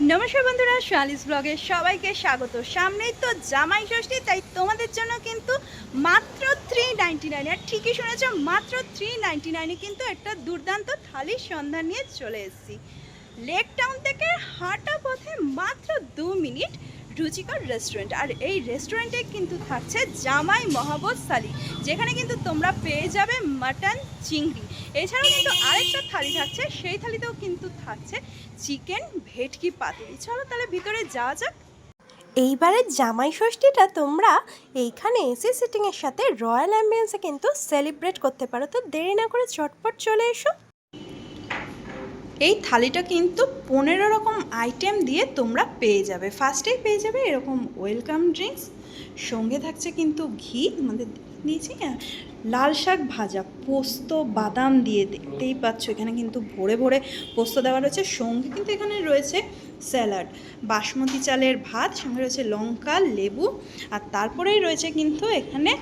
নমস্কার বন্ধুরা, শালিস ব্লগে সবাইকে স্বাগত। সামনেই তো জামাই ষষ্ঠী, তাই তোমাদের জন্য কিন্তু মাত্র থ্রি নাইনটি নাইন আর ঠিকই শুনেছ, মাত্র থ্রি নাইনটি নাইনে কিন্তু একটা দুর্দান্ত থালির সন্ধান নিয়ে চলে এসেছি। লেক টাউন থেকে হাঁটা পথে মাত্র দু মিনিট। রুচিকর রেস্টুরেন্ট আর এই রেস্টুরেন্টে কিন্তু থাকছে জামাই মহাবোধ থালি, যেখানে কিন্তু তোমরা পেয়ে যাবে মাটন চিংড়ি। এছাড়াও কিন্তু আরেকটা থালি থাকছে, সেই থালিতেও কিন্তু থাকছে চিকেন ভেটকি পাতুরি। চলো তাহলে ভিতরে যাওয়া যাক। এইবারের জামাই ষষ্ঠীটা তোমরা এইখানে এসি সিটিংয়ের সাথে রয়্যাল অ্যাম্বিয়েন্সে কিন্তু সেলিব্রেট করতে পারো। তো দেরি না করে চটপট চলে এসো। এই থালিটা কিন্তু পনেরো রকম আইটেম দিয়ে তোমরা পেয়ে যাবে। ফার্স্টেই পেয়ে যাবে এরকম ওয়েলকাম ড্রিঙ্কস সঙ্গে থাকছে কিন্তু ঘি, আমাদের দিয়েছি হ্যাঁ? লাল শাক ভাজা, পোস্ত, বাদাম দিয়ে দেখতেই পাচ্ছ, এখানে কিন্তু ভরে ভরে পোস্ত দেওয়া রয়েছে, সঙ্গে কিন্তু এখানে রয়েছে স্যালাড বাসমতি চালের ভাত, সঙ্গে রয়েছে লঙ্কা, লেবু, আর তারপরেই রয়েছে কিন্তু এখানে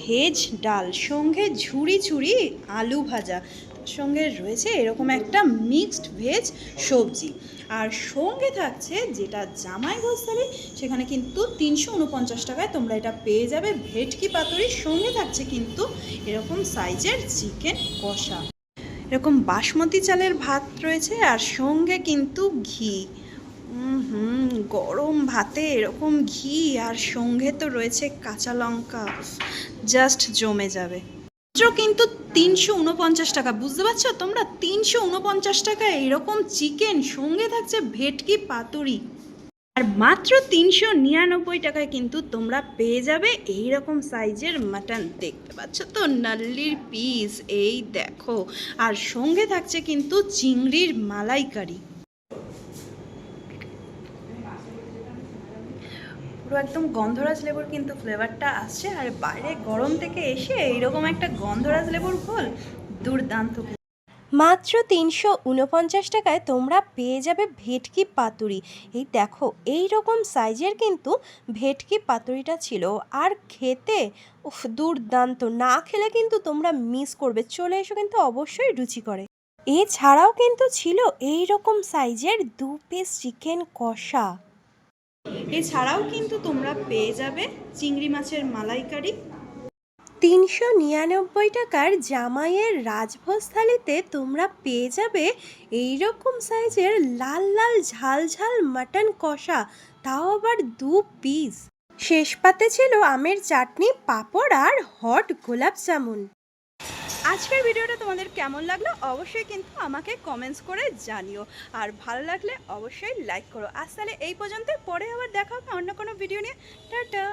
ভেজ ডাল, সঙ্গে ঝুড়ি ঝুড়ি আলু ভাজা। সঙ্গে রয়েছে এরকম একটা মিক্সড ভেজ সবজি। আর সঙ্গে থাকছে যেটা জামাই গোস্তালি সেখানে কিন্তু তিনশো উনপঞ্চাশ টাকায় তোমরা এটা পেয়ে যাবে। ভেটকি পাতুরির সঙ্গে থাকছে কিন্তু এরকম সাইজের চিকেন কষা। এরকম বাসমতি চালের ভাত রয়েছে আর সঙ্গে কিন্তু ঘি। হুম, গরম ভাতে এরকম ঘি আর সঙ্গে তো রয়েছে কাঁচা লঙ্কা। জাস্ট জমে যাবে। মাত্র কিন্তু তিনশো উনপঞ্চাশ টাকা। বুঝতে পারছ? তোমরা তিনশো উনপঞ্চাশ টাকা এরকম চিকেন সঙ্গে থাকছে ভেটকি পাতুরি। আর মাত্র তিনশো নিরানব্বই টাকায় কিন্তু তোমরা পেয়ে যাবে এই রকম সাইজের মাটন। দেখতে পাচ্ছ তো? নাল্লির পিস, এই দেখো। আর সঙ্গে থাকছে কিন্তু চিংড়ির মালাইকারি। পুরো একদম গন্ধরাজ লেবুর কিন্তু ফ্লেভারটা আসছে। আর বাইরে গরম থেকে এসে এইরকম একটা গন্ধরাজ লেবুর ঘোল দুর্দান্ত। মাত্র তিনশো উনপঞ্চাশ টাকায় তোমরা পেয়ে যাবে ভেটকি পাতুরি। এই দেখো এই রকম সাইজের কিন্তু ভেটকি পাতুরিটা ছিল। আর খেতে, উফ, দুর্দান্ত। না খেলে কিন্তু তোমরা মিস করবে। চলে এসো কিন্তু অবশ্যই রুচি করে। এছাড়াও কিন্তু ছিল এই রকম সাইজের দু পিস চিকেন কষা। এছাড়াও কিন্তু তোমরা পেয়ে যাবে চিংড়ি মাছের মালাইকারি। তিনশো নিরানব্বই টাকার জামাইয়ের রাজভোজ থালিতে তোমরা পেয়ে যাবে এই রকম সাইজের লাল লাল ঝাল ঝাল মাটন কষা, তাও আবার দু পিস শেষ পাতে ছিল আমের চাটনি, পাঁপড় আর হট গোলাপ জামুন। আজকের ভিডিওটা তোমাদের কেমন লাগল অবশ্যই কিন্তু আমাকে কমেন্টস করে জানিও। আর ভালো লাগলে অবশ্যই লাইক করো। আজ তাহলে এই পর্যন্ত পরে আবার দেখা হবে অন্য কোনো ভিডিও নিয়ে। টাটা!